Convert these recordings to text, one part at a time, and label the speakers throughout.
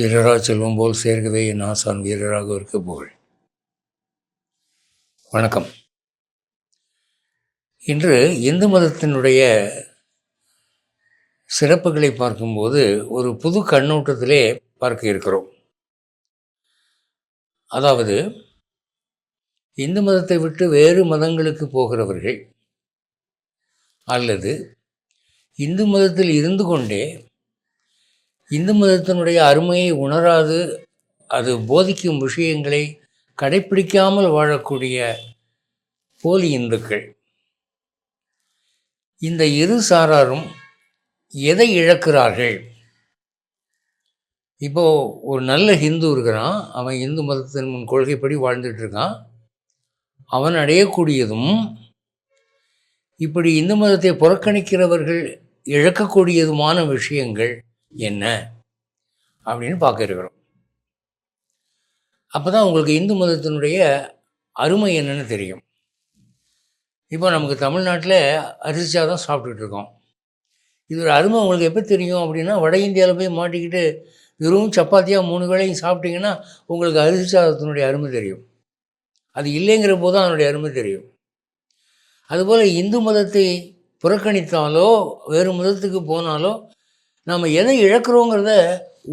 Speaker 1: சீரரா செல்வம் போல் சேர்க்கவே என் ஆசான் வீரராக இருக்க புகழ் வணக்கம். இன்று இந்து மதத்தினுடைய சிறப்புகளை பார்க்கும்போது ஒரு புது கண்ணோட்டத்திலே பார்க்க இருக்கிறோம். அதாவது இந்து மதத்தை விட்டு வேறு மதங்களுக்கு போகிறவர்கள் அல்லது இந்து மதத்தில் இருந்து கொண்டே இந்து மதத்தினுடைய அருமையை உணராது அது போதிக்கும் விஷயங்களை கடைப்பிடிக்காமல் வாழக்கூடிய போலி இந்துக்கள். இந்த இரு சாராரும் எதை இழக்கிறார்கள்? இப்போ ஒரு நல்ல ஹிந்து இருக்கிறான் அவன் இந்து மதத்தின் முன் கொள்கைப்படி வாழ்ந்துட்டு இருக்கான். அவன் அடையக்கூடியதும் இப்படி இந்து மதத்தை புறக்கணிக்கிறவர்கள் இழக்கக்கூடியதுமான விஷயங்கள் என்ன? அப்படின்னு பார்க்க இருக்கிறோம். அப்போ தான் உங்களுக்கு இந்து மதத்தினுடைய அருமை என்னன்னு தெரியும். இப்போ நமக்கு தமிழ்நாட்டில் அரிசி சாதம் சாப்பிட்டுட்டு இருக்கோம். இது ஒரு அருமை உங்களுக்கு எப்போ தெரியும் அப்படின்னா வட இந்தியாவில் போய் மாட்டிக்கிட்டு வெறும் சப்பாத்தியாக மூணு வேளையும் சாப்பிட்டீங்கன்னா உங்களுக்கு அரிசி சாதத்தினுடைய அருமை தெரியும். அது இல்லைங்கிற போது தான் அதனுடைய அருமை தெரியும். அதுபோல் இந்து மதத்தை புறக்கணித்தாலோ வேறு மதத்துக்கு போனாலோ நாம் எதை இழக்கிறோங்கிறத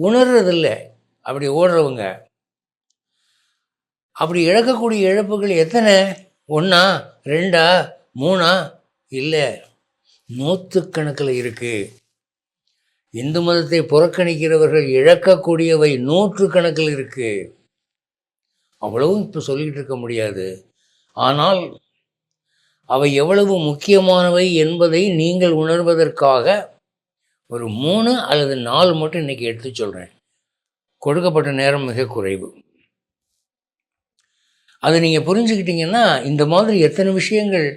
Speaker 1: உணர்றதில்லை. அப்படி ஓடுறவங்க. அப்படி இழக்கக்கூடிய இழப்புகள் எத்தனை? ஒன்றா ரெண்டா? மூணா? இல்லை. நூற்றுக்கணக்கில் இருக்குது இந்து மதத்தை புறக்கணிக்கிறவர்கள் இழக்கக்கூடியவை நூற்று கணக்கில் இருக்குது அவ்வளவும் இப்போ சொல்லிக்கிட்டு இருக்க முடியாது. ஆனால் அவை எவ்வளவு முக்கியமானவை என்பதை நீங்கள் உணர்வதற்காக ஒரு மூணு அல்லது நாலு மட்டும் இன்றைக்கி எடுத்து சொல்கிறேன் கொடுக்கப்பட்ட நேரம் மிக குறைவு. அதை நீங்கள் புரிஞ்சுக்கிட்டீங்கன்னா இந்த மாதிரி எத்தனை விஷயங்கள்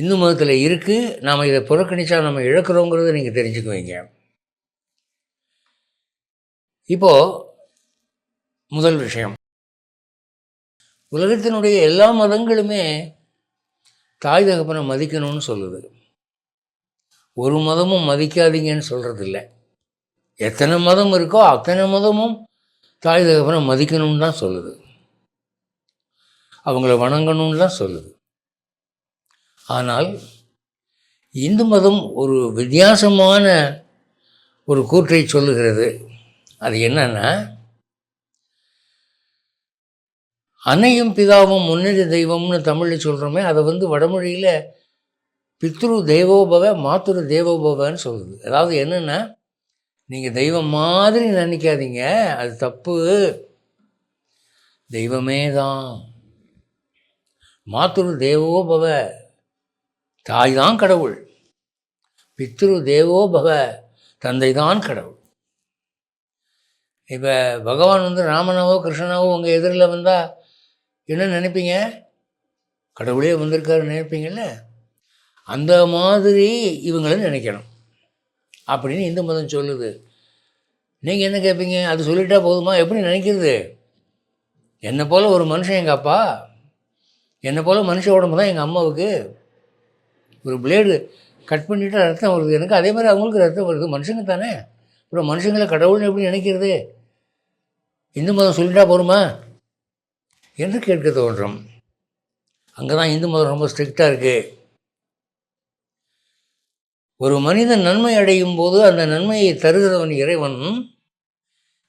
Speaker 1: இந்து மதத்தில் இருக்குது நாம் இதை புறக்கணித்தா நம்ம இழக்கிறோங்கிறத நீங்கள் தெரிஞ்சுக்குவீங்க இப்போது முதல் விஷயம். உலகத்தினுடைய எல்லா மதங்களுமே தாய் தகப்பனை மதிக்கணும்னு சொல்லுது. ஒரு மதமும் மதிக்காதீங்கன்னு சொல்கிறது இல்லை எத்தனை மதம் இருக்கோ அத்தனை மதமும் தாய் தகப்பனை மதிக்கணும்னு தான் சொல்லுது. அவங்கள வணங்கணும்னு தான் சொல்லுது. ஆனால் இந்து மதம் ஒரு வித்தியாசமான ஒரு கூற்றை சொல்லுகிறது. அது என்னன்னா அன்னையும் பிதாவும் முன்னிலை தெய்வம்னு தமிழில் சொல்கிறோமே அதை வந்து வடமொழியில் பித்ரு தேவோபவ மாத்துரு தேவோபவன்னு சொல்லுது அதாவது என்னென்னா நீங்கள் தெய்வம் மாதிரி நினைக்காதீங்க. அது தப்பு. தெய்வமே தான் மாத்துரு தேவோபவ தாய் தான் கடவுள். பித்ரு தேவோபவ தந்தை தான் கடவுள். இப்போ பகவான் வந்து ராமனாவோ கிருஷ்ணனாவோ உங்கள் எதிரில் வந்தால் என்ன நினைப்பீங்க? கடவுளே வந்திருக்காரு நினைப்பீங்கல்ல? அந்த மாதிரி இவங்களை நினைக்கணும். அப்படின்னு இந்து மதம் சொல்லுது. நீங்கள் என்ன கேட்பீங்க அது சொல்லிட்டா போதுமா? எப்படி நினைக்கிறது? என்னை போல் ஒரு மனுஷன் எங்கள் அப்பா என்னை போல் மனுஷ உடம்பு தான் எங்கள் அம்மாவுக்கு. ஒரு பிளேடு கட் பண்ணிவிட்டு ரத்தம் வருது. எனக்கு அதே மாதிரி அவங்களுக்கு ரத்தம் வருது. மனுஷங்க தானே? அப்புறம் மனுஷங்களை கடவுள்னு எப்படி நினைக்கிறது? இந்து மதம் சொல்லிட்டா போருமா என்று கேட்க தோன்றும். அங்கே தான் இந்து மதம் ரொம்ப ஸ்ட்ரிக்டாக இருக்குது ஒரு மனிதன் நன்மை அடையும் போது அந்த நன்மையை தருகிறவன் இறைவன்.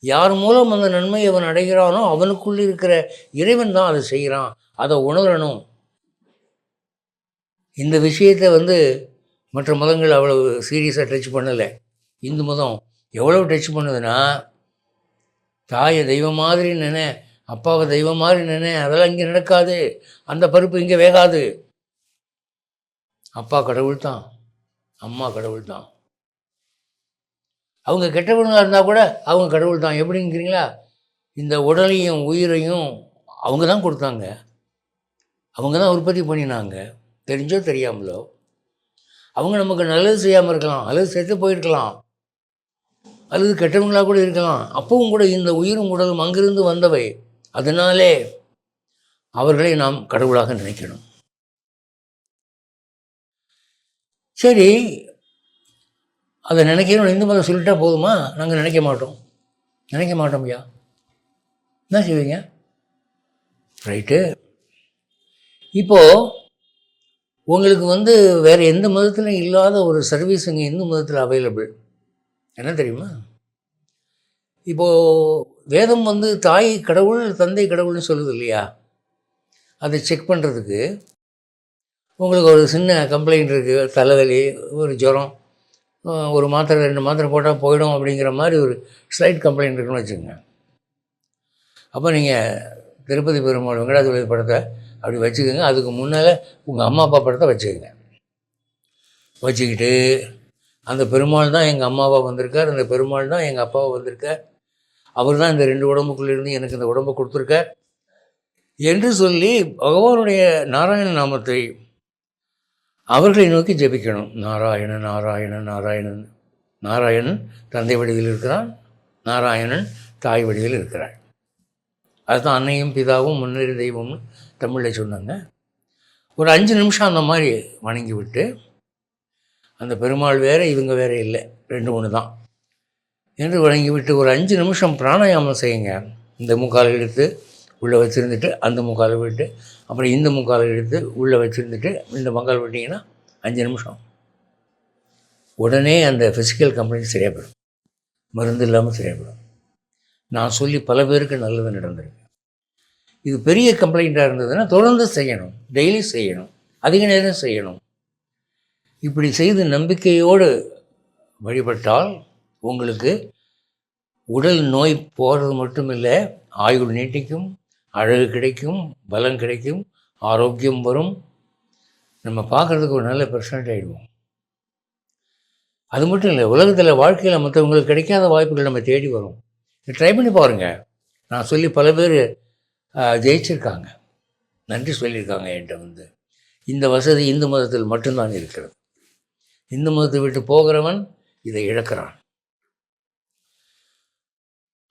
Speaker 1: யார் மூலம் அந்த நன்மையை அவன் அடைகிறானோ அவனுக்குள் இருக்கிற இறைவன் தான் அதை செய்கிறான். அதை உணரணும். இந்த விஷயத்தை வந்து மற்ற மதங்கள் அவ்வளவு சீரியஸாக டச் பண்ணலை. இந்து மதம் எவ்வளோ டச் பண்ணுதுன்னா தாயை தெய்வம் மாதிரி நினை அப்பாவை தெய்வம் மாதிரி நினை அதெல்லாம் இங்கே நடக்காது. அந்த பருப்பு இங்கே வேகாது. அப்பா கடவுள் தான். அம்மா கடவுள் தான் அவங்க கெட்டவங்களாக இருந்தால் கூட அவங்க கடவுள் தான் எப்படிங்கிறீங்களா? இந்த உடலையும் உயிரையும் அவங்க தான் கொடுத்தாங்க. அவங்க தான் உற்பத்தி பண்ணினாங்க. தெரிஞ்சோ தெரியாமலோ. அவங்க நமக்கு நல்லது செய்யாமல் இருக்கலாம். அல்லது செத்து போயிருக்கலாம். அல்லது கெட்டவங்களாக கூட இருக்கலாம். அப்பவும் கூட இந்த உயிரும் உடலும் அங்கிருந்து வந்தவை. அதனாலே அவர்களை நாம் கடவுளாக நினைக்கணும். சரி அதை நினைக்கணும் இந்து மதம் சொல்லிட்டா போதுமா? நாங்கள் நினைக்க மாட்டோம். நினைக்க மாட்டோம் ஐயா. என்ன செய்வீங்க? ரைட்டு இப்போது உங்களுக்கு வந்து வேறு எந்த மதத்திலும் இல்லாத ஒரு சர்வீஸ் இங்கே இந்து மதத்தில் அவைலபிள் என்ன தெரியுமா? இப்போது வேதம் வந்து தாய் கடவுள் தந்தை கடவுள்னு சொல்லுது இல்லையா? அதை செக் பண்ணுறதுக்கு உங்களுக்கு ஒரு சின்ன கம்ப்ளைண்ட் இருக்குது தலைவலி ஒரு ஜுரம் ஒரு மாத்திரை ரெண்டு மாத்திரை போட்டால் போயிடும் அப்படிங்கிற மாதிரி ஒரு ஸ்லைட் கம்ப்ளைண்ட் இருக்குன்னு வச்சுக்கோங்க. அப்போ நீங்கள் திருப்பதி பெருமாள் வெங்கடாஜலபதி படத்தை அப்படி வச்சுக்கோங்க. அதுக்கு முன்னால் உங்கள் அம்மா அப்பா படத்தை வச்சுக்கோங்க. வச்சுக்கிட்டு அந்த பெருமாள் தான் எங்கள் அம்மாவா வந்திருக்கார் அந்த பெருமாள் தான் எங்கள் அப்பாவை வந்திருக்கார். அவர் தான் இந்த ரெண்டு உடம்புக்குள்ளே இருந்து எனக்கு இந்த உடம்பை கொடுத்துருக்கார். என்று சொல்லி பகவானுடைய நாராயண நாமத்தை அவர்களை நோக்கி ஜெபிக்கணும். நாராயணன் நாராயணன் நாராயணன். நாராயணன் தந்தை வடிவில் இருக்கிறான். நாராயணன் தாய் வடிவில் இருக்கிறாள். அதுதான் அன்னையும் பிதாவும் முன்னேறி தெய்வம்னு தமிழில் சொன்னாங்க. ஒரு அஞ்சு நிமிஷம் அந்த மாதிரி வணங்கி விட்டு அந்த பெருமாள் வேறு இவங்க வேறு இல்லை. ரெண்டு ஒன்று தான். என்று வணங்கி விட்டு ஒரு அஞ்சு நிமிஷம் பிராணாயாமம் செய்யுங்க. இந்த முக்கால் எடுத்து உள்ளே வச்சுருந்துட்டு அந்த முக்கால் விட்டு அப்புறம் இந்த முக்கால் எடுத்து உள்ளே வச்சுருந்துட்டு இந்த முக்கால் விட்டிங்கன்னா அஞ்சு நிமிஷம். உடனே அந்த ஃபிசிக்கல் கம்ப்ளைண்ட் சரியாக போயிடும் மருந்து இல்லாமல் சரியாக போயிடும் நான் சொல்லி பல பேருக்கு நல்லது நடந்திருக்கு. இது பெரிய கம்ப்ளைண்ட்டாக இருந்ததுன்னா தொடர்ந்து செய்யணும். டெய்லி செய்யணும். அதிக நேரம் செய்யணும். இப்படி செய்து நம்பிக்கையோடு வழிபட்டால் உங்களுக்கு உடல் நோய் போகிறது மட்டும் இல்லை ஆயுள் நீட்டிக்கும் அழகு கிடைக்கும் பலம் கிடைக்கும் ஆரோக்கியம் வரும். நம்ம பார்க்குறதுக்கு ஒரு நல்ல பர்சனட் ஆகிடுவோம் அது மட்டும் இல்லை உலகத்தில் வாழ்க்கையில் மற்றவங்களுக்கு கிடைக்காத வாய்ப்புகள் நம்ம தேடி வரும். ட்ரை பண்ணி பாருங்கள் நான் சொல்லி பல பேர் ஜெயிச்சிருக்காங்க. நன்றி சொல்லியிருக்காங்க என்கிட்ட வந்து. இந்த வசதி இந்து மதத்தில் மட்டும்தான் இருக்கிறது. இந்து மதத்தை விட்டு போகிறவன் இதை இழக்கிறான்.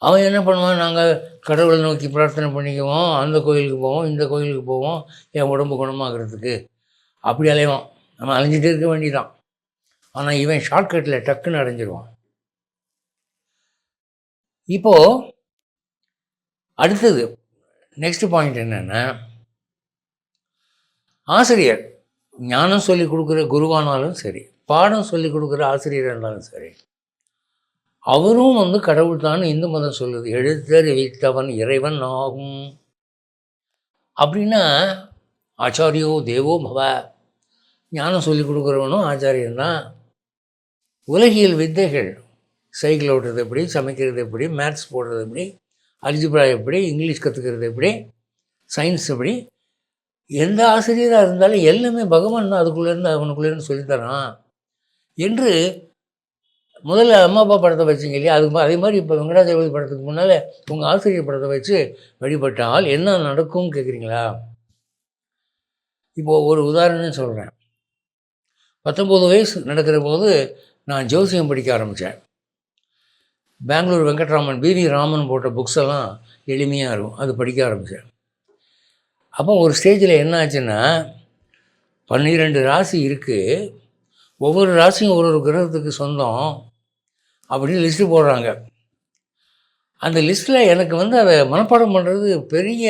Speaker 1: அவன் என்ன பண்ணுவான்? நாங்கள் கடவுளை நோக்கி பிரார்த்தனை பண்ணிக்குவோம். அந்த கோயிலுக்கு போவோம். இந்த கோயிலுக்கு போவோம். என் உடம்பு குணமாகிறதுக்கு. அப்படி அலைவான். நம்ம அலைஞ்சிட்டே இருக்க வேண்டிதான் ஆனால் இவன் ஷார்ட்கட்டில் டக்குன்னு அடைஞ்சிருவான். இப்போது அடுத்தது நெக்ஸ்ட் பாயிண்ட் என்னென்னா ஆசிரியர் ஞானம் சொல்லி கொடுக்குற குருவானாலும் சரி பாடம் சொல்லி கொடுக்குற ஆசிரியர் இருந்தாலும் சரி அவரும் வந்து கடவுள் தான் இந்து மதம் சொல்லுது. எழுத்தறிவித்தவன் இறைவன் ஆகும். அப்படின்னா ஆச்சாரியோ தேவோ பவ ஞானம் சொல்லி கொடுக்குறவனும் ஆச்சாரியன் தான் உலகியல் வித்தைகள் சைக்கிள் ஓட்டுறது எப்படி சமைக்கிறது எப்படி மேத்ஸ் போடுறது எப்படி அல்ஜிப்ரா எப்படி இங்கிலீஷ் கற்றுக்கிறது எப்படி சயின்ஸ் எப்படி எந்த ஆசிரியராக இருந்தாலும் எல்லாமே பகவான் தான் அதுக்குள்ளேருந்து அவனுக்குள்ளேருந்து சொல்லித்தரான் என்று முதல்ல அம்மா அப்பா படத்தை வச்சிங்க இல்லையா அதுக்கு அதே மாதிரி இப்போ வெங்கடாஜலபதி படத்துக்கு முன்னால் உங்கள் ஆசிரியர் படத்தை வச்சு வழிபட்டால் என்ன நடக்கும்னு கேட்குறீங்களா இப்போது ஒரு உதாரணம் சொல்கிறேன் பத்தொம்போது வயசு நடக்கிற போது நான் ஜோசியம் படிக்க ஆரம்பித்தேன் பெங்களூர் வெங்கட்ராமன் பிவி ராமன் போட்ட புக்ஸ் எல்லாம் எளிமையாக இருக்கும். அது படிக்க ஆரம்பித்தேன் அப்போ ஒரு ஸ்டேஜில் என்ன ஆச்சுன்னா பன்னிரெண்டு ராசி இருக்குது ஒவ்வொரு ராசியும் ஒரு ஒரு கிரகத்துக்கு சொந்தம். அப்படின்னு லிஸ்ட்டு போடுறாங்க. அந்த லிஸ்ட்டில் எனக்கு வந்து அதை மனப்பாடம் பண்ணுறது பெரிய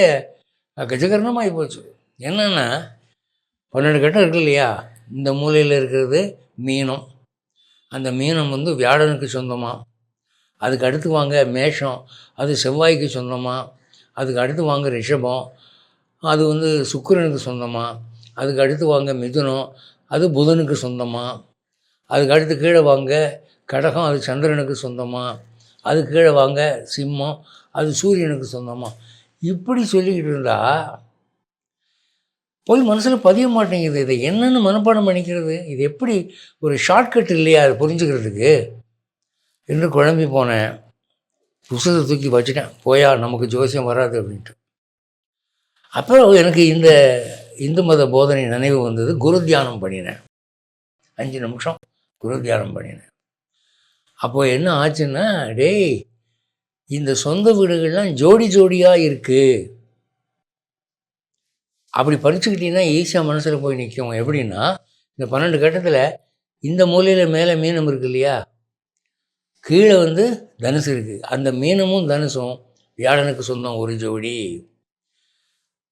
Speaker 1: கஜகரணமாகி போச்சு. என்னென்னா பன்னெண்டு கட்டம் இருக்கு இல்லையா? இந்த மூலையில் இருக்கிறது மீனம். அந்த மீனம் வந்து வியாழனுக்கு சொந்தமாக அதுக்கு அடுத்து வாங்க மேஷம். அது செவ்வாய்க்கு சொந்தமாக அதுக்கு அடுத்து வாங்க ரிஷபம். அது வந்து சுக்கிரனுக்கு சொந்தமாக அதுக்கு அடுத்து வாங்க மிதுனம். அது புதனுக்கு சொந்தமாக அதுக்கு அடுத்து கீழே வாங்க கடகம் அது சந்திரனுக்கு சொந்தமாக அது கீழே வாங்க சிம்மம். அது சூரியனுக்கு சொந்தமாக இப்படி சொல்லிக்கிட்டு இருந்தா போய் மனசில் பதிய மாட்டேங்குது. இதை என்னென்னு மனப்பாடம் பண்ணிக்கிறது? இது எப்படி ஒரு ஷார்ட்கட் இல்லையா? அதை புரிஞ்சுக்கிறதுக்கு. என்று குழம்பி போனேன். புஸ்தகத்தை தூக்கி வச்சுட்டேன். போயா நமக்கு ஜோசியம் வராது அப்படின்ட்டு. அப்புறம் எனக்கு இந்த இந்து மத போதனை நினைவு வந்தது. குரு தியானம் பண்ணினேன். அஞ்சு நிமிஷம் குரு தியானம் பண்ணினேன். அப்போது என்ன ஆச்சுன்னா டேய் இந்த சொந்த வீடுகள்லாம் ஜோடி ஜோடியாக இருக்குது அப்படி படிச்சுக்கிட்டிங்கன்னா ஈஸியாக மனசில் போய் நிற்கும் எப்படின்னா இந்த பன்னெண்டு கட்டத்தில் இந்த மூலையில் மேலே மீனம் இருக்கு இல்லையா? கீழே வந்து தனுசு இருக்குது அந்த மீனமும் தனுசும் வியாழனுக்கு சொந்தம் ஒரு ஜோடி.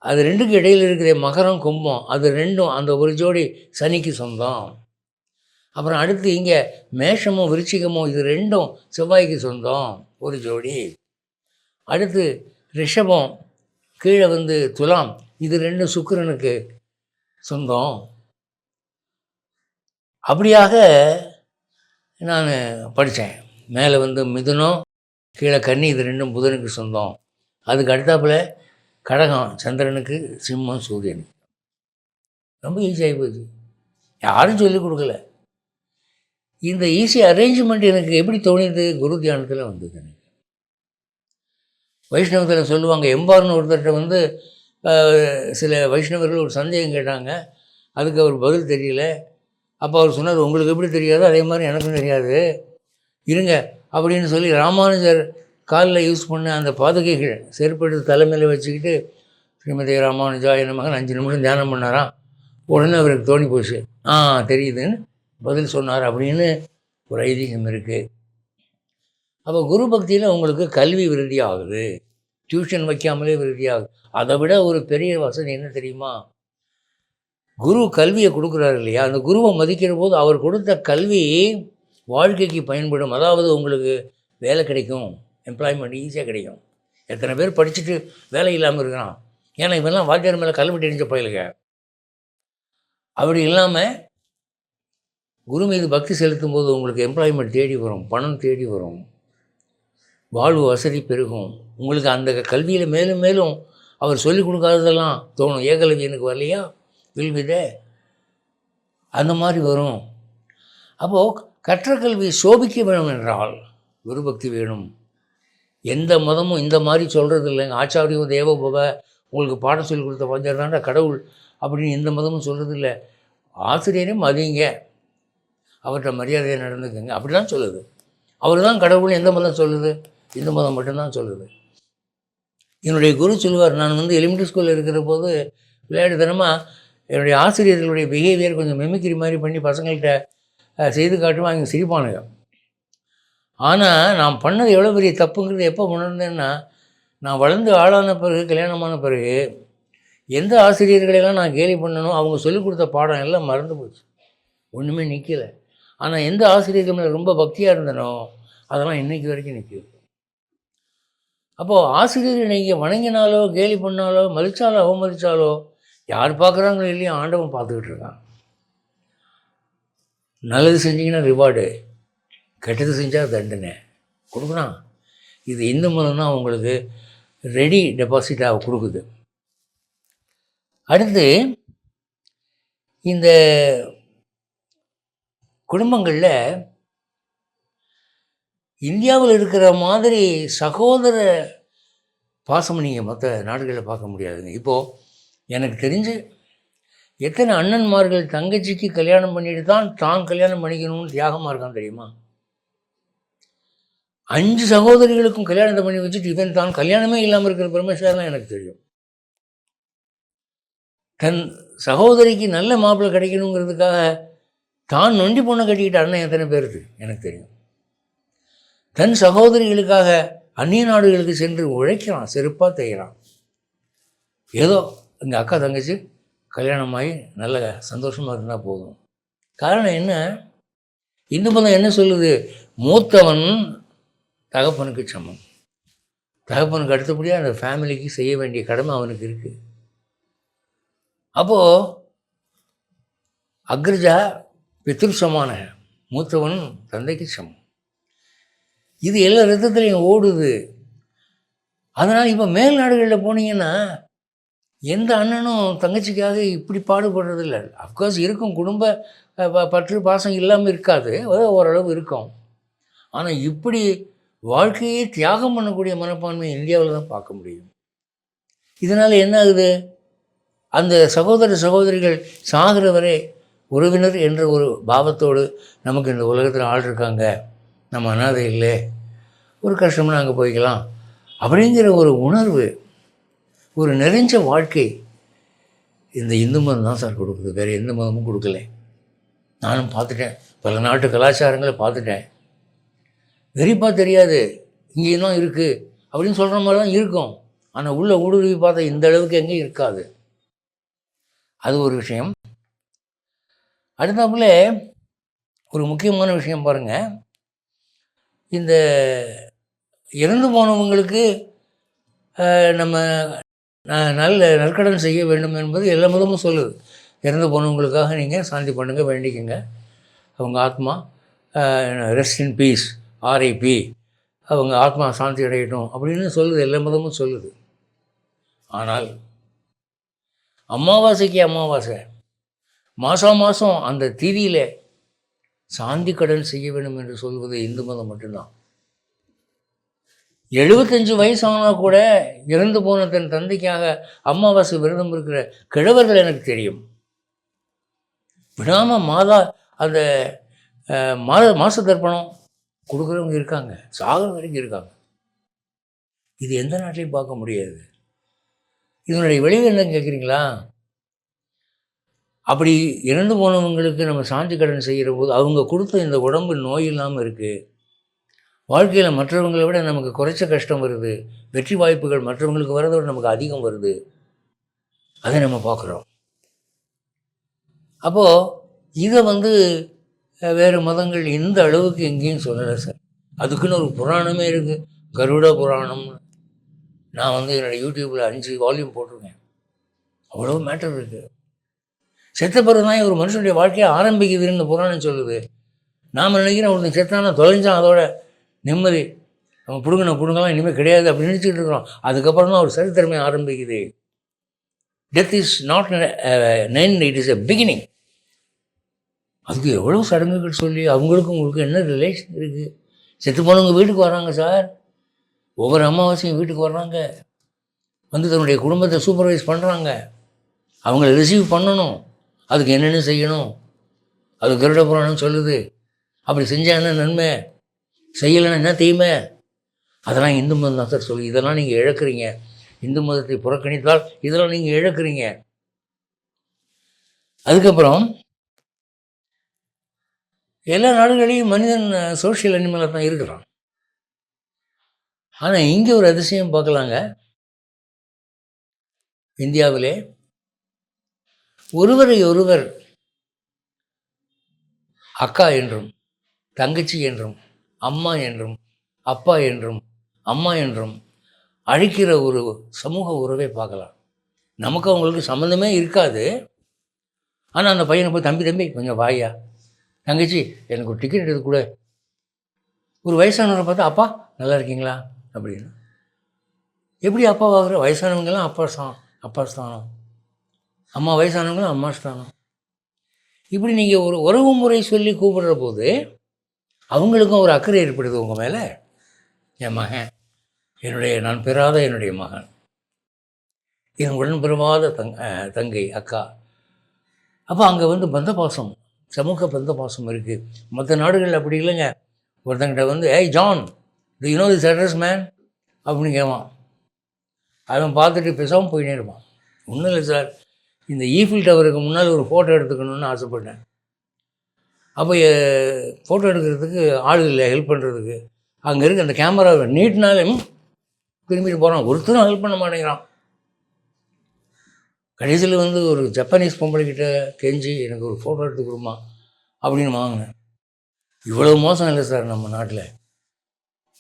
Speaker 1: அது ரெண்டுக்கு இடையில் இருக்கிற மகரம் கும்பம் அது ரெண்டும் அந்த ஒரு ஜோடி சனிக்கு சொந்தம். அப்புறம் அடுத்து இங்கே மேஷமோ விருச்சிகமோ இது ரெண்டும் செவ்வாய்க்கு சொந்தம். ஒரு ஜோடி. அடுத்து ரிஷபம் கீழே வந்து துலாம். இது ரெண்டும் சுக்கரனுக்கு சொந்தம். அப்படியாக நான் படித்தேன் மேலே வந்து மிதுனம் கீழே கன்னி இது ரெண்டும் புதனுக்கு சொந்தம். அதுக்கு அடுத்தாப்புல கடகம் சந்திரனுக்கு சிம்மம் சூரியனுக்கு. ரொம்ப ஈஸியாகி போச்சு. யாரும் சொல்லிக் கொடுக்கல. இந்த ஈஸி அரேஞ்ச்மெண்ட் எனக்கு எப்படி தோணியது? குரு தியானத்தில் வந்தது எனக்கு. வைஷ்ணவத்தில் சொல்லுவாங்க எம்பார்னு ஒருத்தர்கிட்ட வந்து சில வைஷ்ணவர்கள் ஒரு சந்தேகம் கேட்டாங்க. அதுக்கு அவர் பதில் தெரியல. அப்போ அவர் சொன்னார் உங்களுக்கு எப்படி தெரியாதோ? அதே மாதிரி எனக்கும் தெரியாது. இருங்க. அப்படின்னு சொல்லி ராமானுஜர் காலில் யூஸ் பண்ண அந்த பாதுகைகள் செருப்படுத்து தலைமையில் வச்சுக்கிட்டு ஸ்ரீமதி ராமானுஜா என்ன மகன் அஞ்சு நிமிஷம் தியானம் பண்ணாராம். உடனே அவருக்கு தோணி போச்சு. ஆ தெரியுதுன்னு பதில் சொன்னார் அப்படின்னு ஒரு ஐதீகம் இருக்குது அப்போ குரு பக்தியில் உங்களுக்கு கல்வி விருதி ஆகுது டியூஷன் வைக்காமலே விருதி ஆகுது அதை விட ஒரு பெரிய வசதி என்ன தெரியுமா? குரு கல்வியை கொடுக்குறாரு இல்லையா? அந்த குருவை மதிக்கிற போது அவர் கொடுத்த கல்வி வாழ்க்கைக்கு பயன்படும். அதாவது உங்களுக்கு வேலை கிடைக்கும். எம்ப்ளாய்மெண்ட் ஈஸியாக கிடைக்கும். எத்தனை பேர் படிச்சுட்டு வேலை இல்லாமல் இருக்கிறான். ஏன்னா இவெல்லாம் வாத்தியார் மேலே கல்வி தெரிஞ்ச பயிலுங்க. அப்படி இல்லாமல் குரு மீது பக்தி செலுத்தும் போது உங்களுக்கு எம்ப்ளாய்மெண்ட் தேடி வரும் பணம் தேடி வரும். வாழ்வு வசதி பெருகும். உங்களுக்கு அந்த கல்வியில் மேலும் மேலும் அவர் சொல்லிக் கொடுக்காததெல்லாம் தோணும். ஏகலவி எனக்கு வரலையா வில்விதை அந்த மாதிரி வரும். அப்போது கற்ற கல்வி சோபிக்க வேணும் என்றால் குருபக்தி வேணும். எந்த மதமும் இந்த மாதிரி சொல்கிறது இல்லைங்க ஆச்சாரியோ தேவபவ உங்களுக்கு பாடம் சொல்லி கொடுத்த பஞ்சர் தாண்டா கடவுள் அப்படின்னு எந்த மதமும் சொல்கிறது இல்லை. ஆசிரியரையும் மதிங்க. அவர்கிட்ட மரியாதையை நடந்துக்கங்க. அப்படி தான் சொல்லுது. அவர் தான் கடவுள்னு எந்த மதம் சொல்லுது? இந்து மதம் மட்டும்தான் சொல்லுது. என்னுடைய குரு சொல்லுவார் நான் வந்து எலிமெண்ட்ரி ஸ்கூலில் இருக்கிற போது விளையாட்டுத்தனமாக என்னுடைய ஆசிரியர்களுடைய பிஹேவியர் கொஞ்சம் மெமிக்ரி மாதிரி பண்ணி பசங்கள்கிட்ட செய்து காட்டுவேன். அவங்க சிரிப்பானுங்க. ஆனால் நான் பண்ணது எவ்வளோ பெரிய தப்புங்கிறது எப்போ உணர்ந்தேன்னா நான் வளர்ந்து ஆளான பிறகு கல்யாணமான பிறகு எந்த ஆசிரியர்களெல்லாம் நான் கேலி பண்ணணும் அவங்க சொல்லிக் கொடுத்த பாடம் எல்லாம் மறந்து போச்சு. ஒன்றுமே நிற்கலை ஆனால் எந்த ஆசிரியர்கள் மேலே ரொம்ப பக்தியாக இருந்தனோ அதெல்லாம் இன்றைக்கி வரைக்கும் நிற்கிது அப்போது ஆசிரியரை நீங்கள் வணங்கினாலோ கேலி பண்ணாலோ மதித்தாலோ அவமதித்தாலோ யார் பார்க்குறாங்களோ இல்லையோ ஆண்டவன் பார்த்துக்கிட்டு இருக்கான். நல்லது செஞ்சீங்கன்னா ரிவார்டு கெட்டது செஞ்சால் தண்டனை. கொடுக்குறான் இது இந்து மதம் அவங்களுக்கு உங்களுக்கு ரெடி டெபாசிட்டாக கொடுக்குது. அடுத்து இந்த குடும்பங்களில் இந்தியாவில் இருக்கிற மாதிரி சகோதர பாசம் நீங்கள் மற்ற நாடுகளில் பார்க்க முடியாதுங்க. இப்போது எனக்கு தெரிஞ்சு எத்தனை அண்ணன்மார்கள் தங்கச்சிக்கு கல்யாணம் பண்ணிட்டு தான் தான் கல்யாணம் பண்ணிக்கணும்னு தியாகமாக இருக்கான் தெரியுமா? அஞ்சு சகோதரிகளுக்கும் கல்யாணத்தை பண்ணி வச்சுட்டு இவன் தான் கல்யாணமே இல்லாமல் இருக்கிற பிரம்மேஸ்வரலாம் எனக்கு தெரியும். தன் சகோதரிக்கு நல்ல மாப்பிள்ளை கிடைக்கணுங்கிறதுக்காக தான் நொண்டி பொண்ணை கட்டிக்கிட்ட அண்ணன் எத்தனை பேருக்கு? எனக்கு தெரியும். தன் சகோதரிகளுக்காக அந்நிய நாடுகளுக்கு சென்று உழைக்கிறான் செருப்பாக செய்கிறான் ஏதோ எங்கள் அக்கா தங்கச்சி கல்யாணமாகி நல்ல சந்தோஷமாக இருந்தால் போதும். காரணம் என்ன? இந்து மதம் என்ன சொல்லுது? மூத்தவன் தகப்பனுக்கு சமம். தகப்பனுக்கு அடுத்தபடியாக அந்த ஃபேமிலிக்கு செய்ய வேண்டிய கடமை அவனுக்கு இருக்குது அப்போது அக்ரஜா பித்ரு சமான மூத்தவன் தந்தைக்கு சமம். இது எல்லா ரத்தத்துலேயும் ஓடுது. அதனால் இப்போ மேல் நாடுகளில் போனீங்கன்னா எந்த அண்ணனும் தங்கச்சிக்காக இப்படி பாடுபடுறதில்ல. அஃப்கோர்ஸ் இருக்கும் குடும்ப ப- பற்று பாசம் இல்லாமல் இருக்காது. ஓரளவு இருக்கும். ஆனால் இப்படி வாழ்க்கையை தியாகம் பண்ணக்கூடிய மனப்பான்மை இந்தியாவில் தான் பார்க்க முடியும். இதனால் என்ன ஆகுது? அந்த சகோதர சகோதரிகள் சாகிற வரை உறவினர் என்ற ஒரு பாவத்தோடு நமக்கு இந்த உலகத்தில் ஆள் இருக்காங்க. நம்ம அனாதை இல்லை. ஒரு கஷ்டம்னா அங்கே போய்க்கலாம். அப்படிங்கிற ஒரு உணர்வு ஒரு நிறைஞ்ச வாழ்க்கை இந்த இந்து மதம் தான் சார் கொடுக்குது. வேறு எந்த மதமும் கொடுக்கல. நானும் பார்த்துட்டேன். பல நாட்டு கலாச்சாரங்களை பார்த்துட்டேன். வெறிப்பா தெரியாது. இங்கேயும் தான் இருக்குது அப்படின்னு சொல்கிற மாதிரி தான் இருக்கும். ஆனால் உள்ள ஊடுருவி பார்த்தா இந்த அளவுக்கு எங்கேயும் இருக்காது. அது ஒரு விஷயம். அடுத்தாப்புல ஒரு முக்கியமான விஷயம் பாருங்கள் இந்த இறந்து போனவங்களுக்கு நம்ம ந- நல்ல நற்கடன் செய்ய வேண்டும் என்பது எல்லா மதமும் சொல்லுது. இறந்து போனவங்களுக்காக நீங்கள் சாந்தி பண்ணுங்க வேண்டிக்கங்க. அவங்க ஆத்மா ரெஸ்ட் இன் பீஸ் ஆர்ஐபி அவங்க ஆத்மா சாந்தி அடையட்டும் அப்படின்னு சொல்லுது எல்லா மதமும் சொல்லுது. ஆனால் அமாவாசைக்கு அமாவாசை. மாதம் மாதம் அந்த திதியில் சாந்தி கடன் செய்ய வேண்டும் என்று சொல்வது இந்து மதம் மட்டும்தான். எழுபத்தஞ்சு வயசானால் கூட இறந்து போன தன் தந்தைக்காக அமாவாசை விரதம் இருக்கிற கிழவர்கள் எனக்கு தெரியும். விடாமல் மாதா அந்த மாத மாத மாச தர்ப்பணம் கொடுக்குறவங்க இருக்காங்க. சாகர வரைக்கும் இருக்காங்க. இது எந்த நாட்டிலையும் பார்க்க முடியாது. இதனுடைய விளைவு என்னன்னு கேட்குறீங்களா அப்படி இறந்து போனவங்களுக்கு நம்ம சாந்தி கடன் செய்கிற போது அவங்க கொடுத்த இந்த உடம்பு நோய் இல்லாமல் இருக்குது வாழ்க்கையில் மற்றவங்களை விட நமக்கு குறைச்ச கஷ்டம் வருது. வெற்றி வாய்ப்புகள் மற்றவங்களுக்கு வரதை விட நமக்கு அதிகம் வருது. அதை நம்ம பார்க்குறோம். அப்போது இதை வந்து வேறு மதங்கள் இந்த அளவுக்கு எங்கேயும் சொல்லலை சார். அதுக்குன்னு ஒரு புராணமே இருக்குது கருட புராணம்னு நான் வந்து என்னோடய யூடியூப்பில் அஞ்சு வால்யூம் போட்டிருக்கேன். அவ்வளோ மேட்டர் இருக்குது செத்த பிறகுதான் ஒரு மனுஷனுடைய வாழ்க்கையை ஆரம்பிக்குதுன்னு புராணம் சொல்லுது. நாம் நினைக்கிறோம் ஒருத்தன் செத்தானா தொலைஞ்சான் அதோட நிம்மதி. அவன் பிடுங்கின பிடுங்கலாம் இனிமேல் கிடையாது அப்படின்னு நினச்சிக்கிட்டு இருக்கிறோம். அதுக்கப்புறம் தான் ஒரு சரித்திரமே ஆரம்பிக்குது death is not an end it is a beginning அதுக்கு எவ்வளோ சடங்குகள் சொல்லி அவங்களுக்கும் உங்களுக்கு என்ன ரிலேஷன் இருக்குது செத்து போனவங்க வீட்டுக்கு வராங்க சார் ஒவ்வொரு அமாவாசையும் வீட்டுக்கு வர்றாங்க. வந்து தன்னுடைய குடும்பத்தை சூப்பர்வைஸ் பண்ணுறாங்க அவங்கள ரிசீவ் பண்ணணும். அதுக்கு என்னென்ன செய்யணும்? அது கருட புராணம் சொல்லுது. அப்படி செஞ்சால் என்ன நன்மை. செய்யலைன்னா என்ன தீமை? அதெல்லாம் இந்து மதம் தான் சார் சொல்லி இதெல்லாம் நீங்கள் இழக்கிறீங்க. இந்து மதத்தை புறக்கணித்தால் இதெல்லாம் நீங்கள் இழக்கிறீங்க. அதுக்கப்புறம் எல்லா நாடுகளையும் மனிதன் சோஷியல் அனிமலாக தான் இருக்கிறான். ஆனால் இங்கே ஒரு அதிசயம் பார்க்கலாங்க. இந்தியாவிலே ஒருவரை ஒருவர் அக்கா என்றும் தங்கச்சி என்றும் அம்மா என்றும் அப்பா என்றும் அம்மா என்றும் அழிக்கிற ஒரு சமூக உறவை பார்க்கலாம். நமக்கு அவங்களுக்கு சம்மந்தமே இருக்காது. ஆனால் அந்த பையனை போய் தம்பி தம்பி கொஞ்சம் வாயா. தங்கச்சி எனக்கு ஒரு டிக்கெட் எடுத்து கூட. ஒரு வயசானவரை பார்த்தா அப்பா நல்லா இருக்கீங்களா? அப்படின்னு. எப்படி அப்பா வாங்குற? வயசானவங்கெல்லாம் அப்பா ஸ்தானம் அப்பா ஸ்தானம். அம்மா வயசானவங்களும் அம்மா ஸ்தானம் இப்படி நீங்கள் ஒரு உறவு முறை சொல்லி கூப்பிடுற போது அவங்களுக்கும் ஒரு அக்கறை ஏற்படுது உங்கள் மேலே? என் மகன் என்னுடைய நான் பெறாத என்னுடைய மகன் என் உடன் பிறவாத தங் தங்கை அக்கா. அப்போ அங்கே வந்து பந்த பாசம் சமூக பந்த பாசம் இருக்குது மற்ற நாடுகள் அப்படி இல்லைங்க. ஒருத்தங்கிட்ட வந்து ஏய் John do you know this address man அப்படின்னு கேட்பான். அவன் பார்த்துட்டு பேசாமல் போயினே இருப்பான். ஒன்றும் இல்லை சார். இந்த ஈஃபில் டவருக்கு முன்னால் ஒரு ஃபோட்டோ எடுத்துக்கணும்னு ஆசைப்பட்டேன். அப்போ ஃபோட்டோ எடுக்கிறதுக்கு ஆள் இல்லை ஹெல்ப் பண்ணுறதுக்கு அங்கே இருக்க அந்த கேமராவை நீட்டினாலும் திரும்பிட்டு போகிறான் ஒருத்தரும் ஹெல்ப் பண்ண மாட்டேங்கிறான். கடைசியில் வந்து ஒரு ஜப்பானீஸ் பொம்பளைக்கிட்ட கெஞ்சி எனக்கு ஒரு ஃபோட்டோ எடுத்து கொடுமா அப்படின்னு வாங்கினேன். இவ்வளோ மோசம் இல்லை சார் நம்ம நாட்டில்.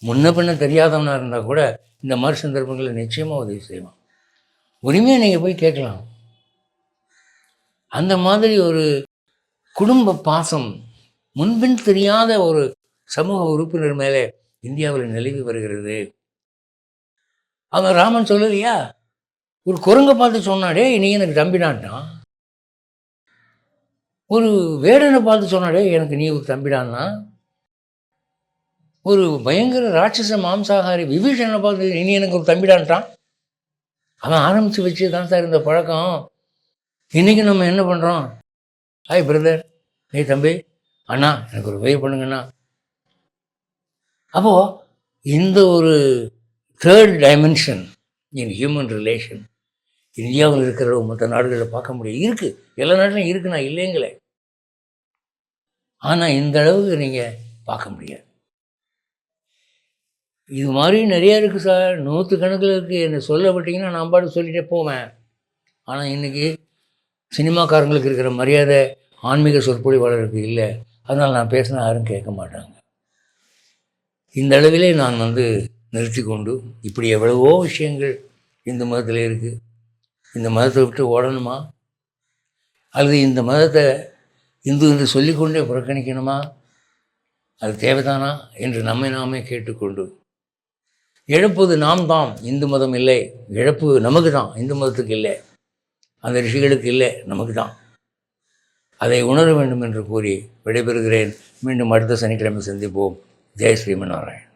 Speaker 1: முன்ன பின்ன தெரியாதவனாக இருந்தால் கூட இந்த மாதிரி சந்தர்ப்பங்களில் நிச்சயமாக உதவி செய்வான். உரிமையாக நீங்கள் போய் கேட்கலாம். அந்த மாதிரி ஒரு குடும்ப பாசம் முன்பின் தெரியாத ஒரு சமூக உறுப்பினர் மேலே இந்தியாவில் நிலவி வருகிறது. அவன் ராமன் சொல்லலையா? ஒரு குரங்கை பார்த்து சொன்னாடே நீ எனக்கு தம்பிடான்ட்டான் ஒரு வேடனை பார்த்து சொன்னாடே எனக்கு நீ ஒரு தம்பிடான்னா. ஒரு பயங்கர ராட்சச மாம்சாகாரி விபீஷனை பார்த்து இனி எனக்கு ஒரு தம்பிடான்ட்டான் அவன் ஆரம்பித்து வச்சு தான் சார் இந்த பழக்கம். இன்றைக்கி நம்ம என்ன பண்ணுறோம் ஹாய் பிரதர் ஏய் தம்பி. அண்ணா எனக்கு ஒரு உதவி பண்ணுங்கண்ணா. அப்போது இந்த ஒரு third dimension in human relation இந்தியாவில் இருக்கிற மற்ற நாடுகளில் பார்க்க முடியும். இருக்குது எல்லா நாட்டிலும் இருக்குண்ணா இல்லைங்களே. ஆனால் இந்த அளவுக்கு நீங்கள் பார்க்க முடியாது. இது மாதிரி நிறையா இருக்குது சார் நூற்று கணக்கில் இருக்குது என்னை சொல்லப்பட்டீங்கன்னா நான் பாட்டு சொல்லிகிட்டே போவேன். ஆனால் இன்றைக்கி சினிமாக்காரங்களுக்கு இருக்கிற மரியாதை ஆன்மீக சொற்பொழிவாளருக்கு இல்லை. அதனால் நான் பேசினா யாரும் கேட்க மாட்டாங்க. இந்த அளவிலே நான் வந்து நிறுத்தி கொண்டு இப்படி எவ்வளவோ விஷயங்கள் இந்து மதத்தில் இருக்குது இந்த மதத்தை விட்டு ஓடணுமா? அல்லது இந்த மதத்தை இந்து என்று சொல்லிக்கொண்டே புறக்கணிக்கணுமா? அது தேவைதானா என்று நம்மை நாமே கேட்டுக்கொண்டு இழப்பது நாம் தான் இந்து மதம் இல்லை. இழப்பு நமக்கு தான். இந்து மதத்துக்கு இல்லை. அந்த ரிஷிகளுக்கு இல்லை நமக்கு தான் அதை உணர வேண்டும் என்று கூறி விடைபெறுகிறேன். மீண்டும் அடுத்த சனிக்கிழமை சந்திப்போம். ஜெய் ஸ்ரீமநாராயண்